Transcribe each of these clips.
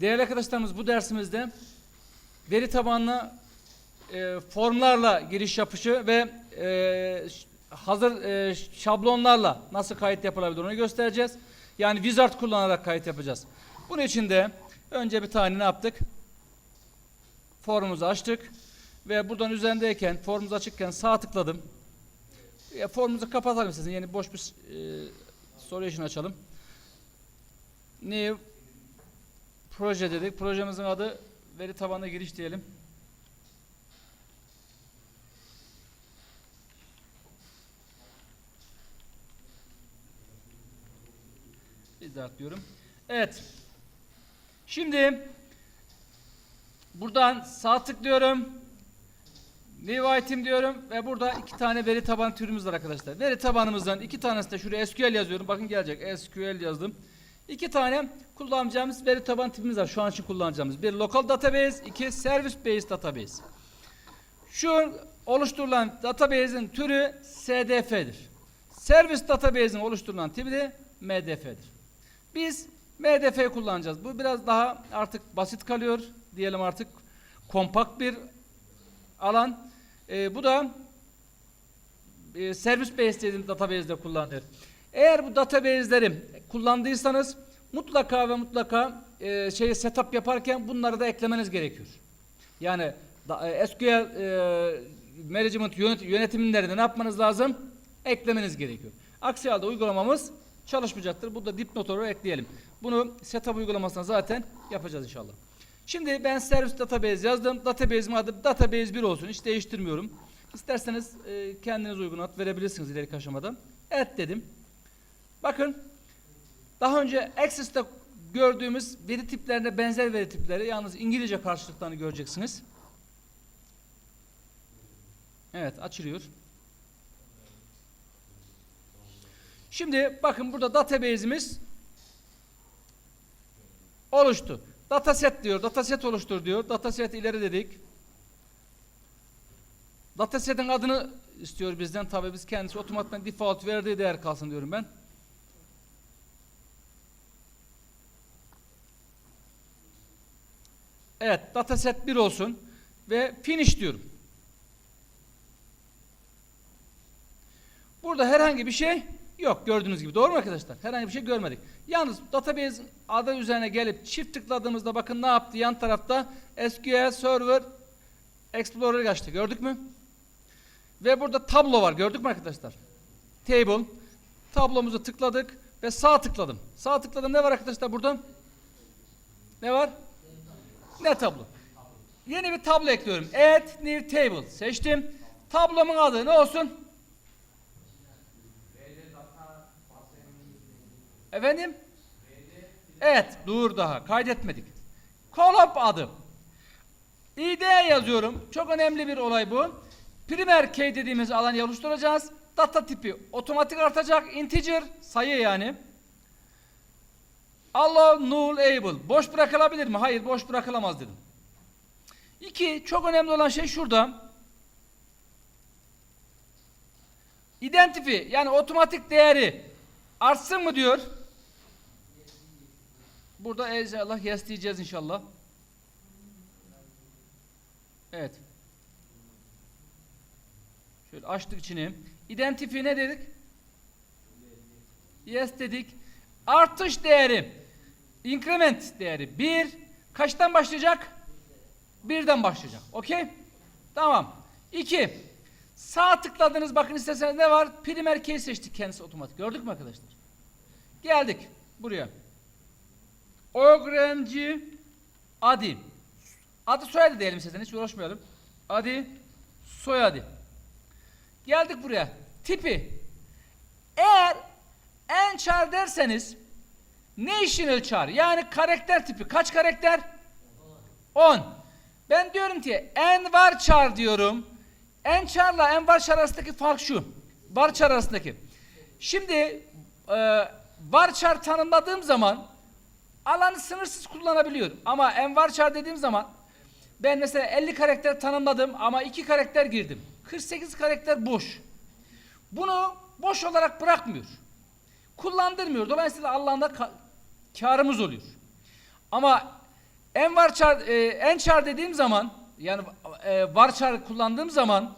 Değerli arkadaşlarımız bu dersimizde veri tabanlı e, formlarla giriş yapışı ve e, hazır e, şablonlarla nasıl kayıt yapılabilir onu göstereceğiz. Yani Wizard kullanarak kayıt yapacağız. Bunun için de önce bir tane ne yaptık? Formumuzu açtık ve buradan üzerindeyken formumuz açıkken sağ tıkladım. Ya formumuzu kapatalım sizin yeni boş bir e, soru işini açalım. New proje dedik. Projemizin adı veri tabanına giriş diyelim. Wizard diyorum. Evet. Şimdi buradan sağ tıklıyorum. New item diyorum ve burada iki tane veri tabanı türümüz var arkadaşlar. Veri tabanımızdan iki tanesi de şuraya SQL yazıyorum. Bakın gelecek. SQL yazdım. İki tane kullanacağımız veri taban tipimiz var. Şu an için kullanacağımız. Bir local database, iki service based database. Şu oluşturulan database'in türü SDF'dir. Service database'in oluşturulan tipi de MDF'dir. Biz MDF kullanacağız. Bu biraz daha artık basit kalıyor. Diyelim artık kompakt bir alan. Ee, bu da e, service based dediğim database'de kullanılır. Eğer bu database'leri kullandıysanız mutlaka ve mutlaka e, şeyi setup yaparken bunları da eklemeniz gerekiyor. Yani da, e, SQL e, management yönet, yönetimlerinde ne yapmanız lazım? Eklemeniz gerekiyor. Aksi halde uygulamamız çalışmayacaktır. Bu da dipnot olarak ekleyelim. Bunu setup uygulamasına zaten yapacağız inşallah. Şimdi ben servis database yazdım. Database'im adı database 1 olsun. Hiç değiştirmiyorum. İsterseniz e, kendiniz uygun ad verebilirsiniz ileriki aşamada. Evet dedim. Bakın daha önce Access'te gördüğümüz veri tiplerine benzer veri tipleri yalnız İngilizce karşılıklarını göreceksiniz. Evet açılıyor. Şimdi bakın burada database'imiz oluştu. Dataset diyor, dataset oluştur diyor. Dataset ileri dedik. Dataset'in adını istiyor bizden. Tabii biz kendisi otomatikman default verdiği değer kalsın diyorum ben. Evet, dataset 1 olsun ve finish diyorum. Burada herhangi bir şey yok gördüğünüz gibi. Doğru mu arkadaşlar? Herhangi bir şey görmedik. Yalnız database adı üzerine gelip çift tıkladığımızda bakın ne yaptı? Yan tarafta SQL Server Explorer açtı. Gördük mü? Ve burada tablo var. Gördük mü arkadaşlar? Table. Tablomuzu tıkladık ve sağ tıkladım. Sağ tıkladım. Ne var arkadaşlar burada? Ne var? Ne tablo? Yeni bir tablo ekliyorum. Add new table. Seçtim. Tablomun adı ne olsun? Efendim? Evet, dur daha. Kaydetmedik. Kolop adı. ID yazıyorum. Çok önemli bir olay bu. Primer key dediğimiz alanı oluşturacağız. Data tipi otomatik artacak. Integer sayı yani. Allow null able. Boş bırakılabilir mi? Hayır, boş bırakılamaz dedim. İki, çok önemli olan şey şurada. Identify yani otomatik değeri artsın mı diyor. Burada inşallah yes diyeceğiz inşallah. Evet. Şöyle açtık içini. Identify ne dedik? Yes dedik. Artış değeri. Increment değeri. Bir. Kaçtan başlayacak? Birden başlayacak. Okey? Tamam. İki. Sağ tıkladınız bakın isterseniz ne var? Primer key seçtik kendisi otomatik. Gördük mü arkadaşlar? Geldik buraya. Öğrenci Adi. Adı soyadı diyelim sizden hiç uğraşmayalım. Adi soyadı. Geldik buraya. Tipi. Eğer en char derseniz national char yani karakter tipi. Kaç karakter? 10. Ben diyorum ki en var char diyorum. En char'la en var char arasındaki fark şu. Var char arasındaki. Şimdi e, var char tanımladığım zaman alanı sınırsız kullanabiliyorum. Ama en var char dediğim zaman ben mesela 50 karakter tanımladım ama 2 karakter girdim. 48 karakter boş. Bunu boş olarak bırakmıyor. Kullandırmıyor. Dolayısıyla Allah'ında ka- karımız oluyor. Ama En varchar e, en char dediğim zaman yani e, varchar kullandığım zaman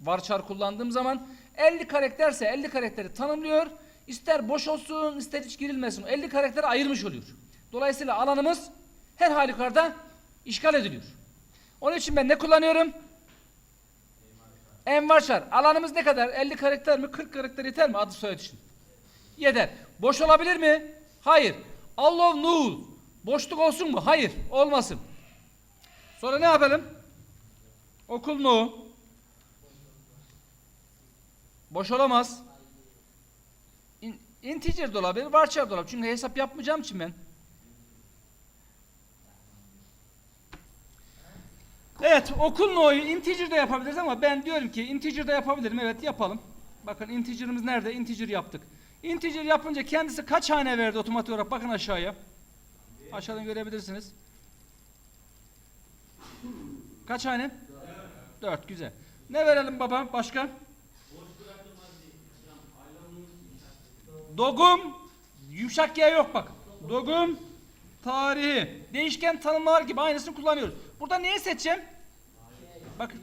varchar kullandığım zaman 50 karakterse 50 karakteri tanımlıyor. İster boş olsun ister hiç girilmesin. 50 karakteri ayırmış oluyor. Dolayısıyla alanımız her halükarda işgal ediliyor. Onun için ben ne kullanıyorum? En varchar. Alanımız ne kadar? 50 karakter mi? 40 karakter yeter mi adı soyad için? Yeter. Boş olabilir mi? Hayır. Allah null. Boşluk olsun mu? Hayır. Olmasın. Sonra ne yapalım? Okul no. Boş olamaz. In, integer de olabilir, varchar da olabilir. Çünkü hesap yapmayacağım için ben. Evet, okul no'yu integer'da yapabiliriz ama ben diyorum ki integer'da yapabilirim. Evet, yapalım. Bakın integer'ımız nerede? Integer yaptık. Integer yapınca kendisi kaç hane verdi otomatik olarak? Bakın aşağıya. Aşağıdan görebilirsiniz. Kaç hane? Dört. güzel. Ne verelim baba? Başka? Dogum yumuşak G yok bak. Dogum tarihi. Değişken tanımlar gibi aynısını kullanıyoruz. Burada neyi seçeceğim? Bakın.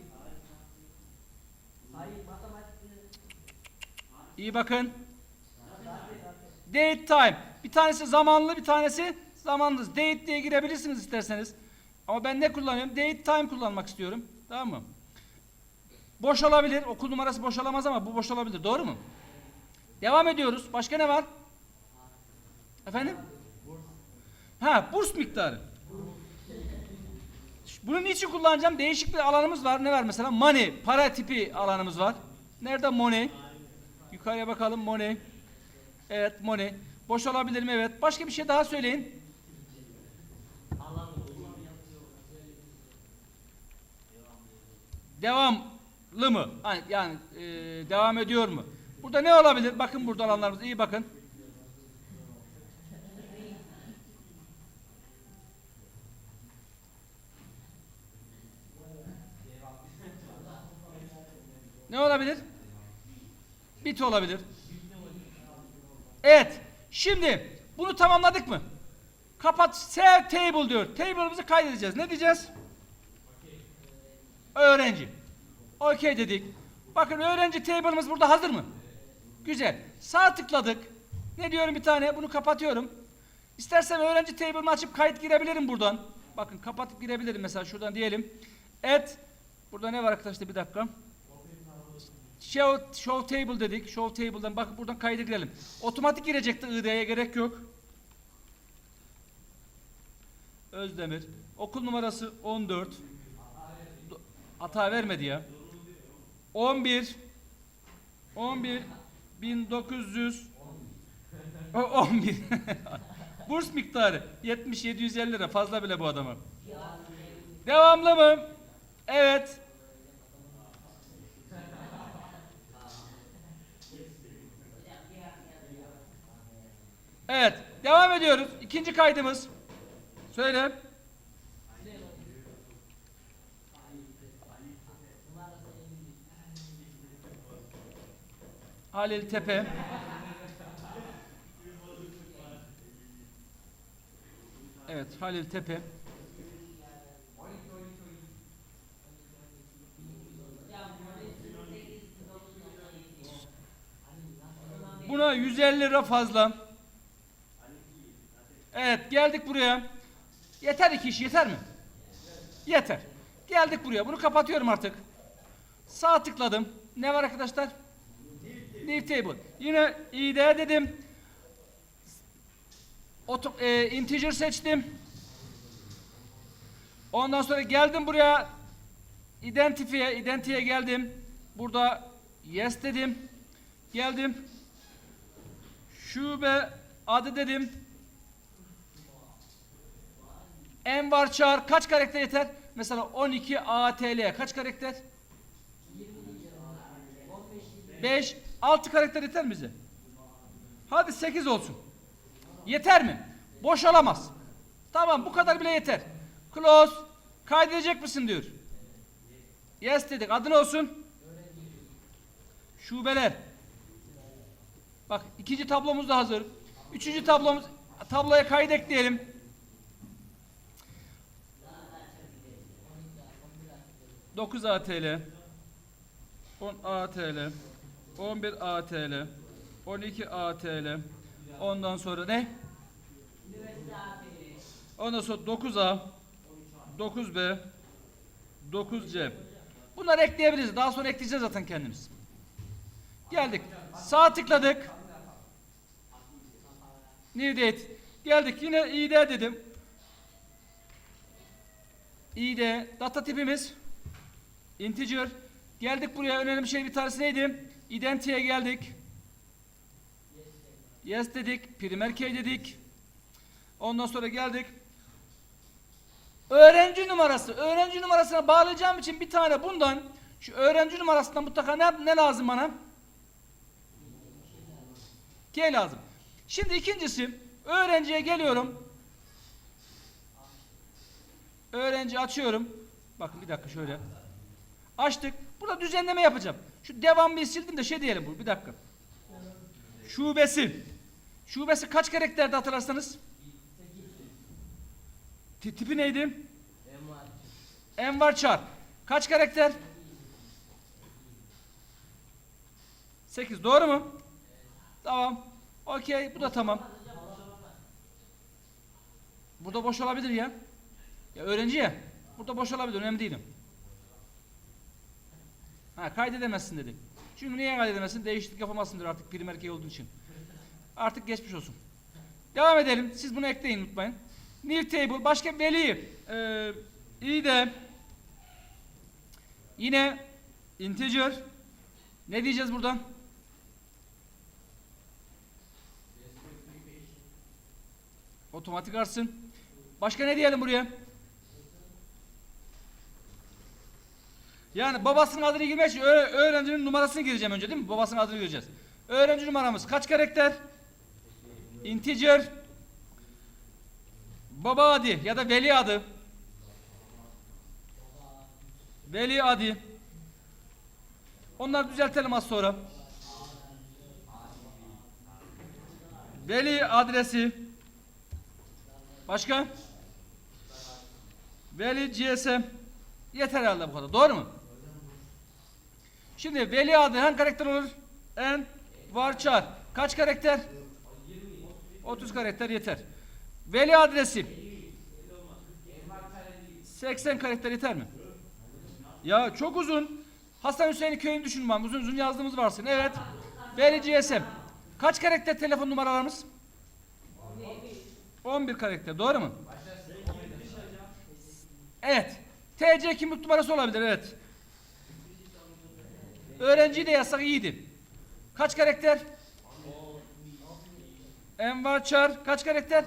İyi bakın. Date time. Bir tanesi zamanlı, bir tanesi zamanlı. Date diye girebilirsiniz isterseniz. Ama ben ne kullanıyorum? Date time kullanmak istiyorum. Tamam mı? Boş olabilir. Okul numarası boş olamaz ama bu boş olabilir. Doğru mu? Devam ediyoruz. Başka ne var? Efendim? Ha, burs miktarı. Bunu niçin kullanacağım? Değişik bir alanımız var. Ne var mesela? Money, para tipi alanımız var. Nerede money? Yukarıya bakalım money. Evet money. Boş olabilir mi? Evet. Başka bir şey daha söyleyin. Devamlı mı? Yani e, devam ediyor mu? Burada ne olabilir? Bakın burada alanlarımız. iyi bakın. Ne olabilir? Bit olabilir. Evet. Şimdi bunu tamamladık mı? Kapat save table diyor. Table'ımızı kaydedeceğiz. Ne diyeceğiz? Öğrenci. Okey dedik. Bakın öğrenci table'ımız burada hazır mı? Güzel. Sağ tıkladık. Ne diyorum bir tane? Bunu kapatıyorum. İstersem öğrenci table'ımı açıp kayıt girebilirim buradan. Bakın kapatıp girebilirim mesela şuradan diyelim. Et. Burada ne var arkadaşlar bir dakika. Show, show table dedik. Show table'dan bakın buradan kayda girelim. Otomatik girecekti ID'ye gerek yok. Özdemir. Okul numarası 14. Do- Hata vermedi ya. 11 11 1900 O- 11 Burs miktarı 70 750 lira fazla bile bu adama. Devamlı mı? Evet. Evet, devam ediyoruz. İkinci kaydımız. Söyle. Halil Tepe. Evet, Halil Tepe. Buna 150 lira fazla. Evet geldik buraya. Yeter iki iş yeter mi? Yeter. Geldik buraya. Bunu kapatıyorum artık. Sağ tıkladım. Ne var arkadaşlar? Leave table. Yine id dedim. Oto, e, integer seçtim. Ondan sonra geldim buraya. Identify'e, identity'ye geldim. Burada yes dedim. Geldim. Şube adı dedim. En var çağır kaç karakter yeter? Mesela 12 ATL kaç karakter? 5 6 karakter yeter mi bize? Hadi 8 olsun. Yeter mi? Boş olamaz. Tamam bu kadar bile yeter. Close. Kaydedecek misin diyor. Yes dedik. Adı ne olsun? Şubeler. Bak ikinci tablomuz da hazır. Üçüncü tablomuz tabloya kayıt ekleyelim. 9 ATL 10 ATL 11 ATL 12 ATL Ondan sonra ne? Ondan sonra 9A 9B 9C Bunları ekleyebiliriz. Daha sonra ekleyeceğiz zaten kendimiz. Geldik. Sağ tıkladık. New date. Geldik. Yine ID dedim. ID. Data tipimiz integer. Geldik buraya. Önemli şey bir tanesi neydi? Identity'ye geldik. Yes dedik. Primer key dedik. Ondan sonra geldik. Öğrenci numarası. Öğrenci numarasına bağlayacağım için bir tane bundan şu öğrenci numarasından mutlaka ne, ne lazım bana? K lazım. Şimdi ikincisi öğrenciye geliyorum. Öğrenci açıyorum. Bakın bir dakika şöyle. Açtık. Burada düzenleme yapacağım. Şu devamlı sildim de şey diyelim bu. Bir dakika. Şubesi. Şubesi kaç karakterde hatırlarsanız? Ti- Tipi neydi? Envar Çar. Kaç karakter? 8 doğru mu? Tamam. Okey bu da tamam. Burada boş olabilir ya. Ya öğrenci ya. Burada boş olabilir önemli değilim. Ha kaydedemezsin dedi. Çünkü niye kaydedemezsin? Değişiklik yapamazsındır artık primer key olduğu için. Artık geçmiş olsun. Devam edelim. Siz bunu ekleyin unutmayın. New table. Başka veli. Ee, iyi de yine integer. Ne diyeceğiz buradan? Otomatik artsın. Başka ne diyelim buraya? Yani babasının adını girmek için öğ- öğrencinin numarasını gireceğim önce değil mi? Babasının adını gireceğiz. Öğrenci numaramız kaç karakter? Integer. Baba adı ya da veli adı. Veli adı. Onları düzeltelim az sonra. Veli adresi. Başka? Veli GSM. Yeter herhalde bu kadar. Doğru mu? Şimdi veli adı hangi karakter olur? En varchar. Kaç karakter? 30 karakter yeter. Veli adresi. 80 karakter yeter mi? Ya çok uzun. Hasan Hüseyin köyünü bana. Uzun uzun yazdığımız varsın. Evet. Veli GSM. Kaç karakter telefon numaralarımız? 11 karakter. Doğru mu? Evet. TC kimlik numarası olabilir. Evet. Öğrenciyi de yazsak iyiydi. Kaç karakter? Envar Çar. Kaç karakter?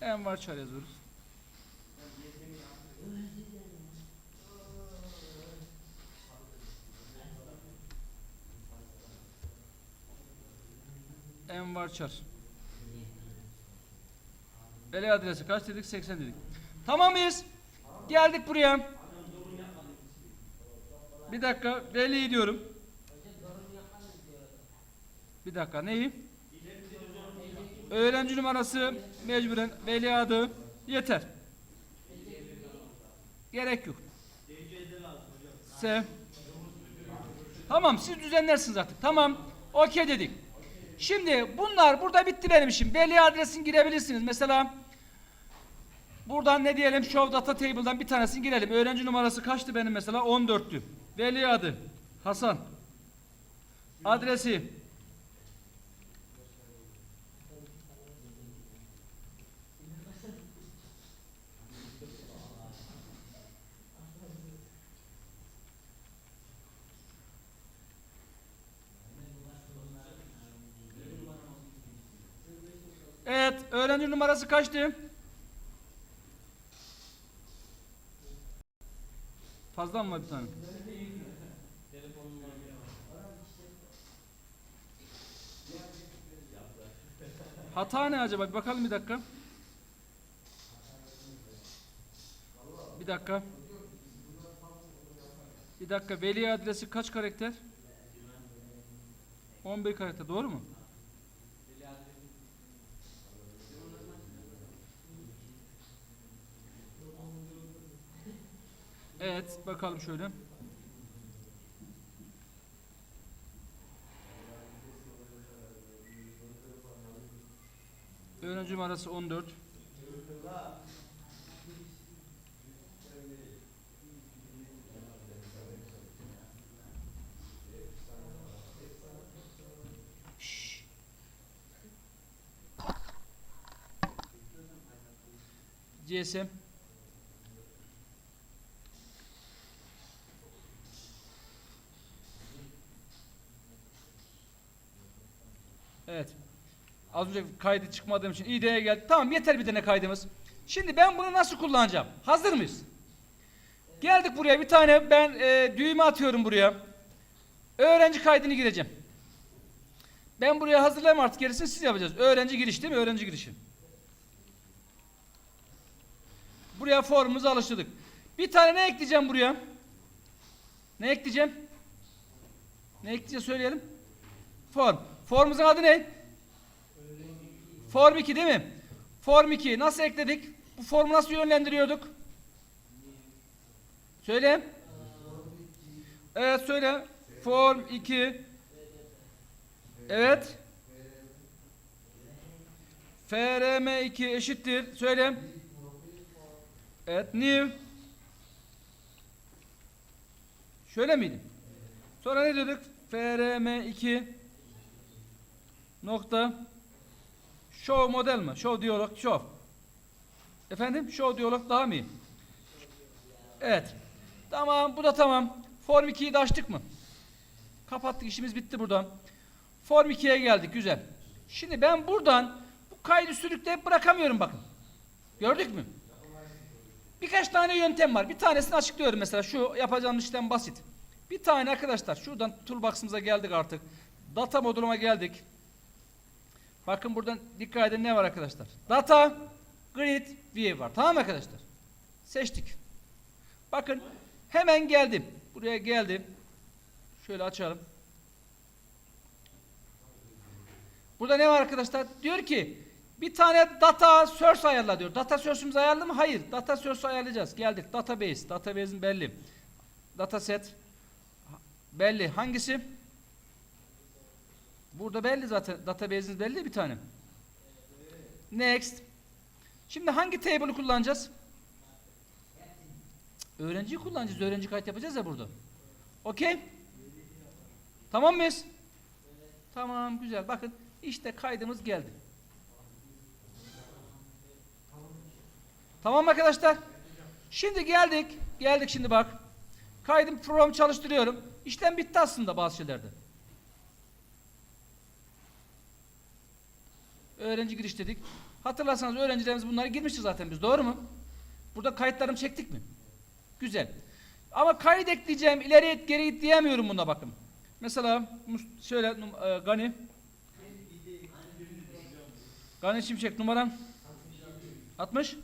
Envar Çar yazıyoruz. Envar Çar. Veli adresi kaç dedik? 80 dedik. Tamam mıyız? Geldik buraya. Bir dakika. Veli diyorum. Bir dakika. Neyi? Öğrenci numarası mecburen veli adı yeter. Gerek yok. S. Tamam siz düzenlersiniz artık. Tamam. Okey dedik. Şimdi bunlar burada bitti benim işim. Veli adresini girebilirsiniz. Mesela buradan ne diyelim Show Data Table'dan bir tanesini girelim. Öğrenci numarası kaçtı benim mesela? 14'tü. Veli adı Hasan. Adresi Evet, öğrenci numarası kaçtı? Fazla mı var bir tane? Hata ne acaba? Bir bakalım bir dakika. Bir dakika. Bir dakika. Veli adresi kaç karakter? 11 karakter. Doğru mu? Bakalım şöyle. Öğrenci numarası 14. Şşş. GSM Evet. Az önce kaydı çıkmadığım için İD'ye geldi. Tamam yeter bir tane kaydımız. Şimdi ben bunu nasıl kullanacağım? Hazır mıyız? Geldik buraya bir tane ben e, düğme atıyorum buraya. Öğrenci kaydını gireceğim. Ben buraya hazırlayayım artık gerisini siz yapacağız. Öğrenci giriş değil mi? Öğrenci girişi. Buraya formumuzu alıştırdık. Bir tane ne ekleyeceğim buraya? Ne ekleyeceğim? Ne ekleyeceğiz söyleyelim. Form. Formumuzun adı ne? Form 2 değil mi? Form 2 nasıl ekledik? Bu formu nasıl yönlendiriyorduk? Söyle. Evet söyle. Form 2. Evet. FRM 2 eşittir. Söyle. Evet. New. Şöyle miydi? Sonra ne diyorduk? FRM 2 nokta show model mi? Show diyalog show. Efendim? Show diyalog daha mı iyi? Evet. Tamam. Bu da tamam. Form 2'yi de açtık mı? Kapattık. işimiz bitti buradan. Form 2'ye geldik. Güzel. Şimdi ben buradan bu kaydı sürükleyip bırakamıyorum bakın. Gördük mü? Birkaç tane yöntem var. Bir tanesini açıklıyorum mesela. Şu yapacağım işlem basit. Bir tane arkadaşlar şuradan toolbox'ımıza geldik artık. Data moduluma geldik. Bakın buradan dikkat edin ne var arkadaşlar. Data, grid, view var. Tamam arkadaşlar? Seçtik. Bakın hemen geldim. Buraya geldim. Şöyle açalım. Burada ne var arkadaşlar? Diyor ki bir tane data source ayarla diyor. Data source'umuz ayarlı mı? Hayır. Data source ayarlayacağız. Geldik. Database. Database'in belli. Dataset belli. Hangisi? Burada belli zaten. Database'iniz belli bir tane. Next. Şimdi hangi table'ı kullanacağız? Öğrenciyi kullanacağız. Öğrenci kayıt yapacağız ya burada. Okey? Tamam mıyız? Tamam güzel. Bakın işte kaydımız geldi. Tamam arkadaşlar? Şimdi geldik. Geldik şimdi bak. Kaydım program çalıştırıyorum. İşlem bitti aslında bazı şeylerde. Öğrenci giriş dedik. Hatırlarsanız öğrencilerimiz bunları girmişti zaten biz. Doğru mu? Burada kayıtlarımı çektik mi? Güzel. Ama kayıt ekleyeceğim, ileri it, geri it diyemiyorum buna bakın. Mesela şöyle e, Gani. Gani Şimşek numaran? 60?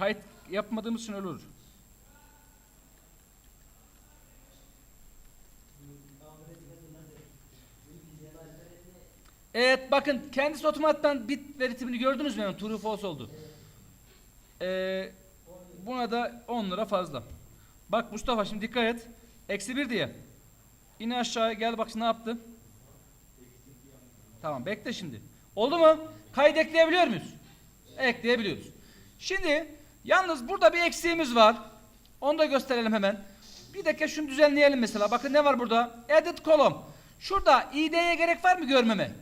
Kayıt yapmadığımız için öyle olur. Evet bakın kendisi otomattan bit veritimini gördünüz mü? True false oldu. Ee, buna da 10 lira fazla. Bak Mustafa şimdi dikkat et. Eksi 1 diye. İn aşağıya gel bak ne yaptı? Tamam bekle şimdi. Oldu mu? Kayıt ekleyebiliyor muyuz? Ekleyebiliyoruz. Şimdi yalnız burada bir eksiğimiz var. Onu da gösterelim hemen. Bir dakika şunu düzenleyelim mesela. Bakın ne var burada? Edit column. Şurada ID'ye gerek var mı görmeme?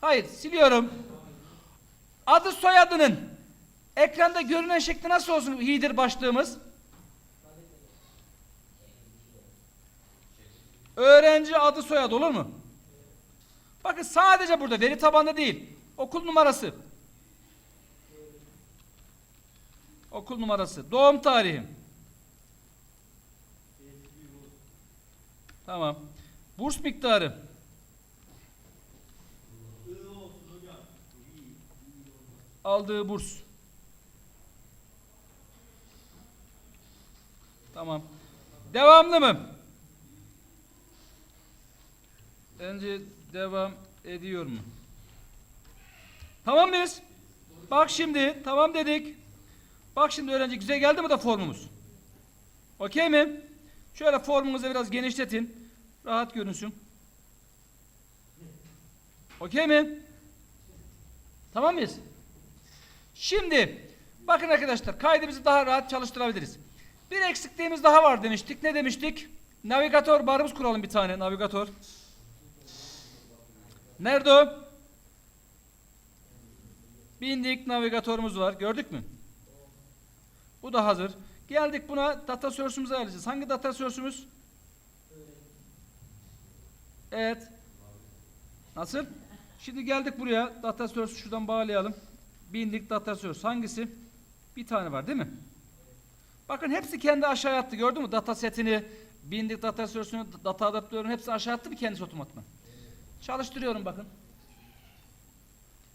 Hayır siliyorum. Adı soyadının ekranda görünen şekli nasıl olsun header başlığımız? Öğrenci adı soyadı olur mu? Bakın sadece burada veri tabanında değil. Okul numarası. Okul numarası. Doğum tarihi. Tamam. Burs miktarı. Aldığı burs. Tamam. Devamlı mı? Önce devam ediyor mu? Tamam mıyız? Bak şimdi tamam dedik. Bak şimdi öğrenci güzel geldi mi da formumuz? Okey mi? Şöyle formunuzu biraz genişletin. Rahat görünsün. Okey mi? Tamam mıyız? Şimdi bakın arkadaşlar kaydımızı daha rahat çalıştırabiliriz. Bir eksikliğimiz daha var demiştik. Ne demiştik? Navigatör barımız kuralım bir tane navigatör. Nerede o? Bindik navigatörümüz var. Gördük mü? Bu da hazır. Geldik buna data source'umuzu ayarlayacağız. Hangi data source'umuz? Evet. Nasıl? Şimdi geldik buraya. Data source'u şuradan bağlayalım. Bindik data source. Hangisi? Bir tane var değil mi? Bakın hepsi kendi aşağıya attı. Gördün mü? Data setini, bindik data source'unu, data adaptörünü hepsi aşağı attı bir kendisi otomatikman. Çalıştırıyorum bakın.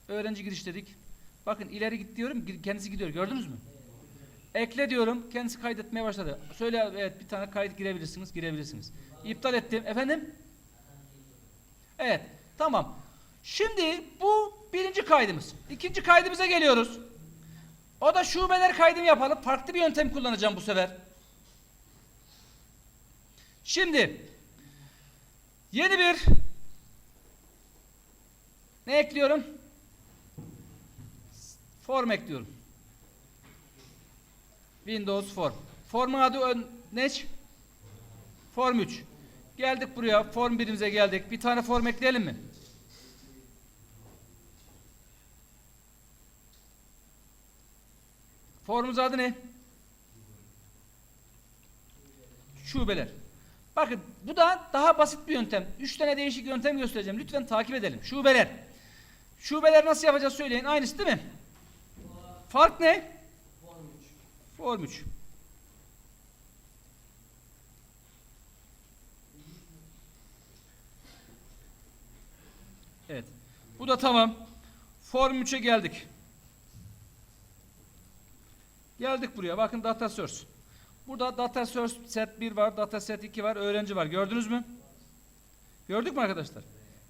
Öğrenci giriş dedik. Bakın ileri git diyorum. Kendisi gidiyor. Gördünüz mü? Ekle diyorum. Kendisi kaydetmeye başladı. Söyle evet bir tane kayıt girebilirsiniz. Girebilirsiniz. İptal ettim. Efendim? Evet. Tamam. Şimdi bu birinci kaydımız. İkinci kaydımıza geliyoruz. O da şubeler kaydımı yapalım. Farklı bir yöntem kullanacağım bu sefer. Şimdi yeni bir ne ekliyorum? Form ekliyorum. Windows Form. Formun adı ön, ne? Form 3. Geldik buraya. Form birimize geldik. Bir tane form ekleyelim mi? Formumuz adı ne? Şubeler. Bakın bu da daha basit bir yöntem. Üç tane değişik yöntem göstereceğim. Lütfen takip edelim. Şubeler. Şubeler nasıl yapacağız söyleyin. Aynısı değil mi? Fark ne? Form 3. Evet. Bu da tamam. Form 3'e geldik. Geldik buraya. Bakın data source. Burada data source set 1 var, data set 2 var, öğrenci var. Gördünüz mü? Gördük mü arkadaşlar?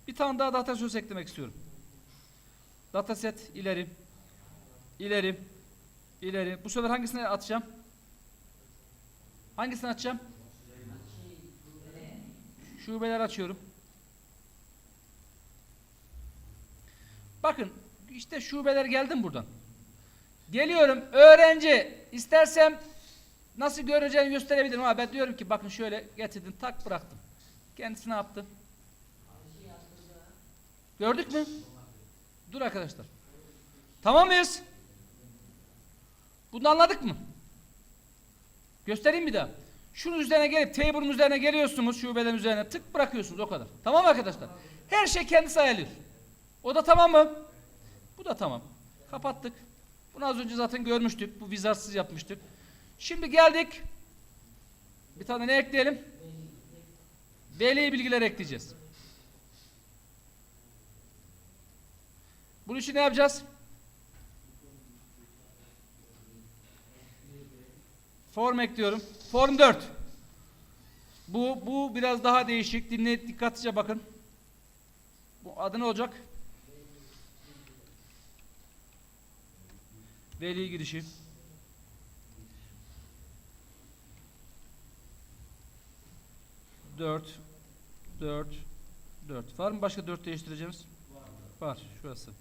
Bir tane daha data source eklemek istiyorum. Data set ileri. İleri. İleri. Bu sefer hangisine atacağım? Hangisini açacağım? Şubeler açıyorum. Bakın işte şubeler geldim buradan. Geliyorum öğrenci istersem nasıl göreceğini gösterebilirim ama ben diyorum ki bakın şöyle getirdim tak bıraktım. Kendisi ne yaptı? Gördük mü? Dur arkadaşlar. Tamam mıyız? Bunu anladık mı? Göstereyim bir daha. Şunun üzerine gelip table'ın üzerine geliyorsunuz şubelerin üzerine tık bırakıyorsunuz o kadar. Tamam mı arkadaşlar? Her şey kendisi ayarlıyor. O da tamam mı? Bu da tamam. Kapattık. Bunu az önce zaten görmüştük. Bu vizarsız yapmıştık. Şimdi geldik. Bir tane ne ekleyelim? Veli bilgiler ekleyeceğiz. Bunun için ne yapacağız? Form ekliyorum. Form 4. Bu bu biraz daha değişik. Dinle dikkatlice bakın. Bu adı ne olacak? Veli girişi. Dört. Dört. Dört. Var mı başka dört değiştireceğimiz? Var. Şurası.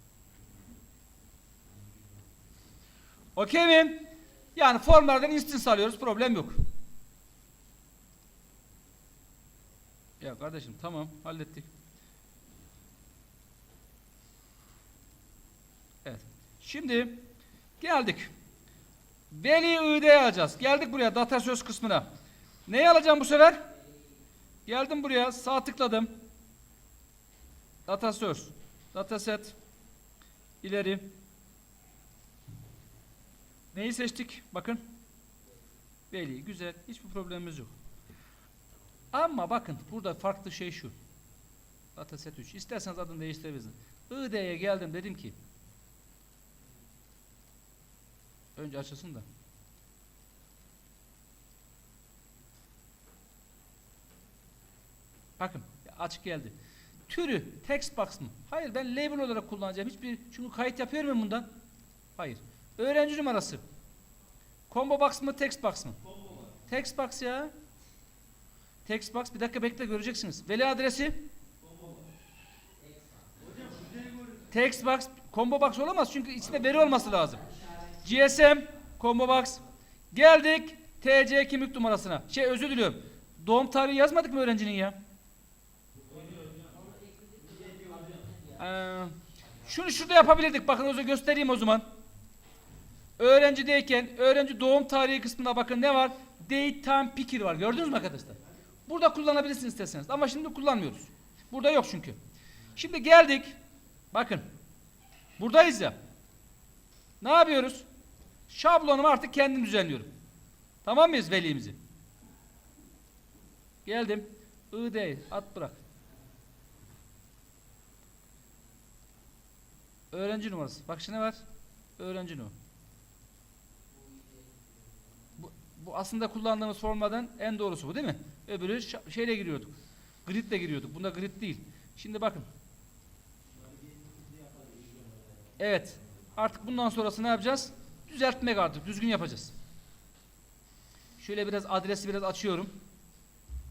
Okey mi? Yani formlardan instance alıyoruz. Problem yok. Ya kardeşim tamam hallettik. Evet. Şimdi geldik. Veli ID'yi alacağız. Geldik buraya data söz kısmına. Neyi alacağım bu sefer? Geldim buraya sağ tıkladım. Data source. Data set. İleri. Neyi seçtik? Bakın. Veli. Güzel. Hiçbir problemimiz yok. Ama bakın burada farklı şey şu. Dataset 3. İsterseniz adını değiştirebilirsiniz. ID'ye geldim dedim ki Önce açılsın da. Bakın açık geldi. Türü text box mı? Hayır ben label olarak kullanacağım. Hiçbir çünkü kayıt yapıyorum ben bundan. Hayır. Öğrenci numarası. Combo box mı text box mı? Text box ya. Text box bir dakika bekle göreceksiniz. Veli adresi? Text box, combo box olamaz çünkü içinde veri olması lazım. GSM, combo box. Geldik TC kimlik numarasına. Şey özür diliyorum. Doğum tarihi yazmadık mı öğrencinin ya? Ee, şunu şurada yapabilirdik. Bakın o göstereyim o zaman. Öğrencideyken öğrenci doğum tarihi kısmına bakın ne var? Date time picker var. Gördünüz mü arkadaşlar? Burada kullanabilirsiniz isterseniz. Ama şimdi kullanmıyoruz. Burada yok çünkü. Şimdi geldik. Bakın. Buradayız ya. Ne yapıyoruz? Şablonumu artık kendim düzenliyorum. Tamam mıyız velimizi? Geldim. I değil. At bırak. Öğrenci numarası. Bak şimdi var? Öğrenci numarası. Bu, aslında kullandığımız formadan en doğrusu bu değil mi? Öbürü şeyle giriyorduk. Gridle giriyorduk. Bunda grid değil. Şimdi bakın. Evet. Artık bundan sonrası ne yapacağız? Düzeltmek artık. Düzgün yapacağız. Şöyle biraz adresi biraz açıyorum.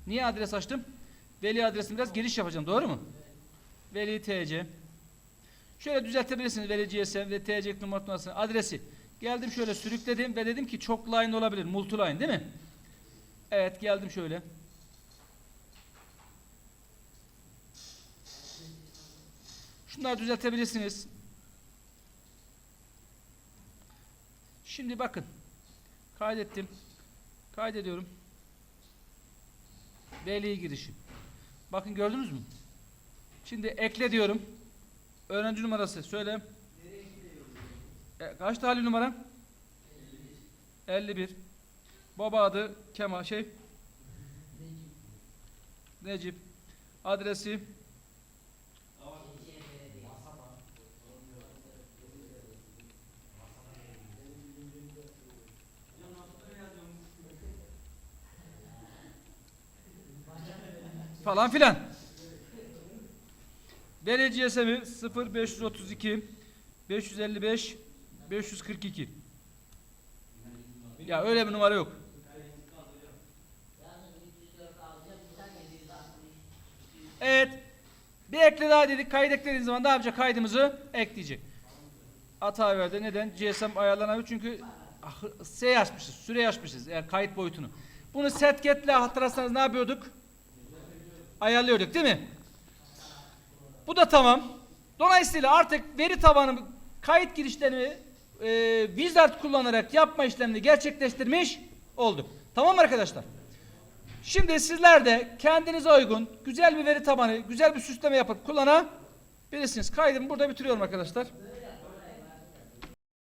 Niye adres açtım? Veli adresini biraz giriş yapacağım. Doğru mu? Veli TC. Şöyle düzeltebilirsiniz veli GSM ve TC numarasını adresi. Geldim şöyle sürükledim ve dedim ki çok line olabilir. Multi line değil mi? Evet geldim şöyle. Şunları düzeltebilirsiniz. Şimdi bakın. Kaydettim. Kaydediyorum. Veli girişi. Bakın gördünüz mü? Şimdi ekle diyorum. Öğrenci numarası söyle. E, kaç tane numara? 51. Baba adı Kemal şey. Necip. Adresi. falan filan. Veri GSM'i 0532 555 542. Ya öyle bir numara yok. Evet. Bir ekle daha dedik. Kayıt eklediğiniz zaman ne yapacak? Kaydımızı ekleyecek. Hata verdi. Neden? GSM ayarlanamıyor. Çünkü ah, şey açmışız. Süre açmışız. Yani kayıt boyutunu. Bunu setgetle hatırlarsanız ne yapıyorduk? Ayarlıyorduk değil mi? Bu da tamam. Dolayısıyla artık veri tabanı kayıt girişlerini e, wizard kullanarak yapma işlemini gerçekleştirmiş olduk. Tamam arkadaşlar? Şimdi sizler de kendinize uygun güzel bir veri tabanı, güzel bir süsleme yapıp kullanabilirsiniz. Kaydımı burada bitiriyorum arkadaşlar.